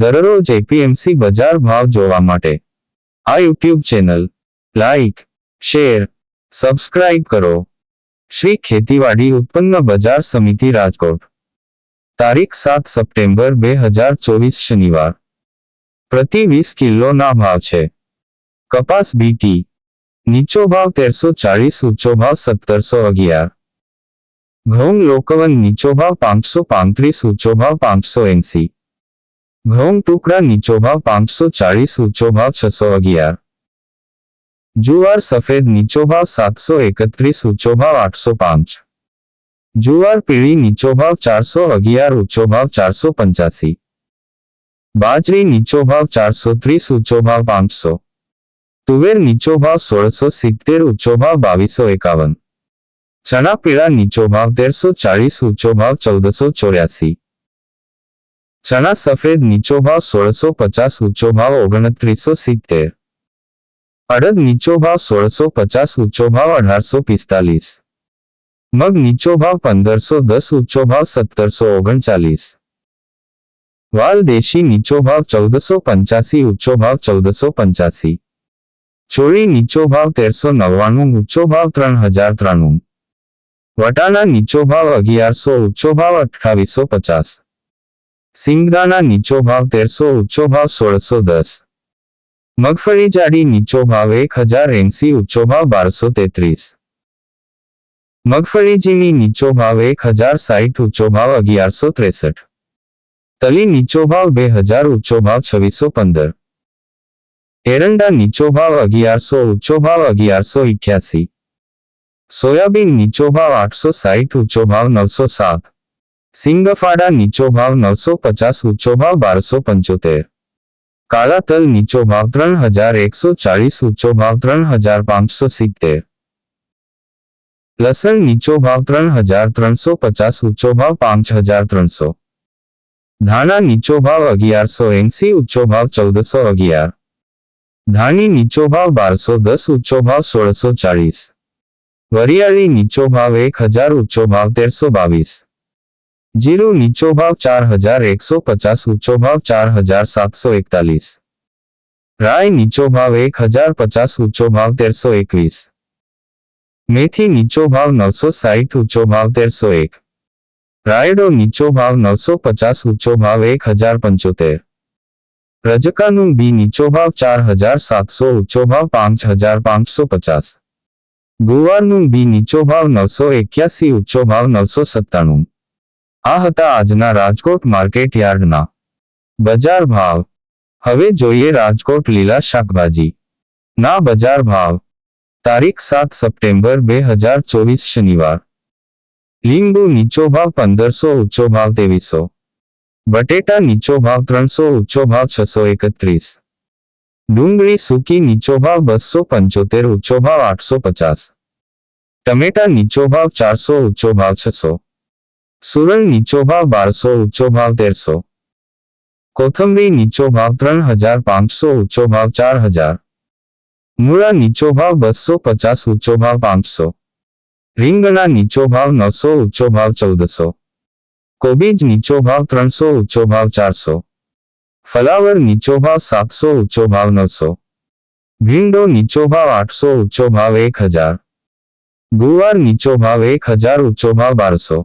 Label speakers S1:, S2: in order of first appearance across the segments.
S1: દરરોજ એપીએમસી બજાર ભાવ જોવા માટે આ YouTube channel like, share, subscribe કરો. શ્રી ખેતીવાડી ઉત્પન્ન બજાર સમિતિ રાજકોટ. તારીખ સાત સપ્ટેમ્બર બે હજાર ચોવીસ શનિવાર. પ્રતિ વીસ કિલોના ભાવ છે. કપાસ બીટી નીચો ભાવ તેરસો ચાળીસ, ઊંચો ભાવ સત્તરસો અગિયાર. ઘઉં લોકવન નીચો ભાવ પાંચસો પાંત્રીસ, ઊંચો ભાવ પાંચસો એંસી. ઘઉં ટુકડા નીચો ભાવ પાંચસો ચાળીસ ઊંચો ભાવ છસો અગિયાર જુવાર સફેદ નીચો ભાવ સાતસો એકત્રીસ ઊંચો ભાવ આઠસો પાંચ જુવાર પીળી નીચો ભાવ ચારસો અગિયાર ઊંચો ભાવ ચારસો પંચ્યાસી બાજરી નીચો ભાવ ચારસો ત્રીસ ઊંચો ભાવ પાંચસો તુવેર નીચો ભાવ સોળસો સિત્તેર ઊંચો ભાવ બાવીસો એકાવન ચણા પીળા નીચો ભાવ તેરસો ચાળીસ ઊંચો ભાવ ચૌદસો ચોર્યાસી ચણા સફેદ નીચો ભાવ સોળસો પચાસ ઊંચો ભાવ ઓગણત્રીસો સિત્તેર અડદ નીચો ભાવ સોળસો પચાસ ઊંચો ભાવ અઢારસો પિસ્તાલીસ મગ નીચો ભાવ પંદરસો દસ ઊંચો ભાવ સત્તરસો ઓગણચાલીસ વાલ દેશી નીચો ભાવ ચૌદસો પંચ્યાસી ઊંચો ભાવ ચૌદસો પંચ્યાસી ચોળી નીચો ભાવ તેરસો નવ્વાણું ઊંચો ભાવ ત્રણ હજાર ત્રાણું વટાણા નીચો ભાવ અગિયારસો ઊંચો ભાવ અઠ્ઠાવીસો પચાસ સિંગદાણા નીચો ભાવ તેરસો, ઊંચો ભાવ સોળસો દસ. મગફળી જાડી નીચો ભાવ એક હજાર એંસી, ઊંચો ભાવ બારસો તેત્રીસ. મગફળી નીચો ભાવ એક હજાર સાઠ ઊંચો ભાવ અગિયારસો ત્રેસઠ. તલી નીચો ભાવ બે હજાર, ઊંચો ભાવ છવ્વીસો પંદર. એરંડા નીચો ભાવ અગિયારસો, ઊંચો ભાવ અગિયારસો ઇઠ્યાસી. સોયાબીન નીચો ભાવ આઠસો સાઠ ઊંચો ભાવ નવસો સાત. સિંગફાડા નીચો ભાવ નવસો પચાસ ઊંચો ભાવ બારસો પંચોતેર કાળા તલ નીચો ભાવ ત્રણ હજાર એકસો ચાળીસ ઊંચો ભાવ ત્રણ હજાર પાંચસો સિત્તેર લસણ નીચો ભાવ ત્રણ હજાર ત્રણસો પચાસ ઊંચો ભાવ પાંચ હજાર ત્રણસો ધાણા નીચો ભાવ અગિયારસો એંસી ઊંચો ભાવ ચૌદસો અગિયાર ધાણી નીચો ભાવ બારસો દસ ઊંચો ભાવ સોળસો ચાળીસ વરિયાળી નીચો ભાવ એક હજાર ઊંચો ભાવ તેરસો બાવીસ જીરું નીચો ભાવ ચાર હજાર એકસો પચાસ ઊંચો ભાવ ચાર હજાર સાતસો એકતાલીસ રાય નીચો ભાવ એક હજાર પચાસ ઊંચો ભાવ તેરસો એકવીસ મેથી નીચો ભાવ નવસો સાઠ ઊંચો ભાવ તેરસો એક રાયડો નીચો ભાવ નવસો પચાસ ઊંચો ભાવ એક હજાર પંચોતેર રજકાનું બી નીચો ભાવ ચાર હજાર સાતસો ઊંચો ભાવ પાંચ હજાર પાંચસો પચાસ ગુવારનું બી નીચો ભાવ નવસો એક્યાસી ઊંચો ભાવ નવસો સત્તાણું આ હતા આજના રાજકોટ માર્કેટ યાર્ડના બજાર ભાવ હવે જોઈએ રાજકોટ લીલા શાકભાજી ના બજાર ભાવ તારીખ સાત સપ્ટેમ્બર બે હજાર ચોવીસ શનિવાર લીંબુ નીચો ભાવ પંદરસો ઊંચો ભાવ ત્રેવીસો બટેટા નીચો ભાવ ત્રણસો ઊંચો ભાવ છસો એકત્રીસ ડુંગળી સૂકી નીચો ભાવ બસો પંચોતેર ઊંચો ભાવ આઠસો પચાસ ટમેટા નીચો ભાવ ચારસો ઊંચો ભાવ છસો સુરણ નીચો ભાવ બારસો ઊંચો ભાવ તેરસો કોથમરી નીચો ભાવ ત્રણ હજાર પાંચસો ઊંચો ભાવ ચાર હજાર મૂળા નીચો ભાવ બસો પચાસ ઊંચો ભાવ પાંચસો રીંગણા નીચો ભાવ નવસો ઊંચો ભાવ ચૌદસો કોબીજ નીચો ભાવ ત્રણસો ઊંચો ભાવ ચારસો ફલાવર નીચો ભાવ સાતસો ઊંચો ભાવ નવસો ભીંડો નીચો ભાવ આઠસો ઊંચો ભાવ એક હજાર ગુવાર નીચો ભાવ એક હજાર ઊંચો ભાવ બારસો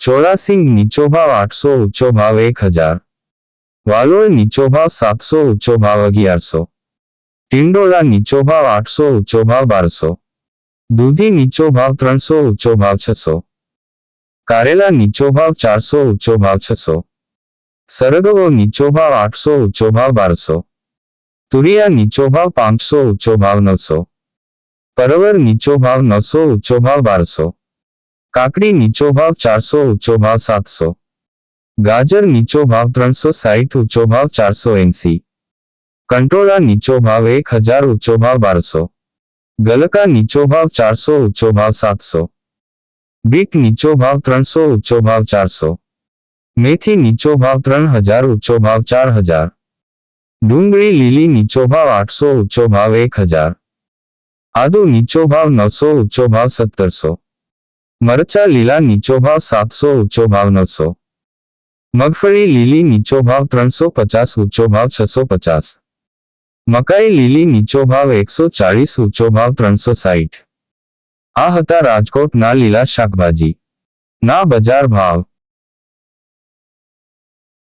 S1: ચોરાસિંગ નીચો ભાવ આઠસો ઊંચો ભાવ એક હજાર. વાલોળ નીચો ભાવ સાતસો ઊંચો ભાવ અગિયારસો. ટિંડોળા નીચો ભાવ આઠસો ઊંચો ભાવ બારસો. દૂધી નીચો ભાવ ત્રણસો ઊંચો ભાવ છસો. કારેલા નીચો ભાવ ચારસો ઊંચો ભાવ છસો. સરગવો નીચો ભાવ આઠસો ઊંચો ભાવ બારસો. તુરિયા નીચો ભાવ પાંચસો ઊંચો ભાવ નવસો. પરવર નીચો ભાવ નવસો ઊંચો ભાવ બારસો. કાકડી નીચો ભાવ ચારસો ઊંચો ભાવ સાતસો ગાજર નીચો ભાવ ત્રણસો સાઠ ઊંચો ભાવ ચારસો એંસી કંટોળા નીચો ભાવ એક હજાર ઊંચો ભાવ બારસો ગલકા નીચો ભાવ ચારસો ઊંચો ભાવ સાતસો બીટ નીચો ભાવ ત્રણસો ઊંચો ભાવ ચારસો મેથી નીચો ભાવ ત્રણ હજાર ઊંચો ભાવ ચાર હજાર ડુંગળી લીલી નીચો ભાવ આઠસો ઊંચો ભાવ એક હજાર આદુ નીચો ભાવ નવસો ઊંચો ભાવ સત્તરસો મરચા લીલા નીચો ભાવ સાતસો ઊંચો ભાવ નવસો. મગફળી લીલી નીચો ભાવ ત્રણસો પચાસ ઊંચો ભાવ છસો પચાસ. મકાઈ લીલી નીચો ભાવ એકસો ચાળીસ ઊંચો ભાવ ત્રણસો સાહીઠ આ હતા રાજકોટના લીલા શાકભાજી. ના બજાર ભાવ.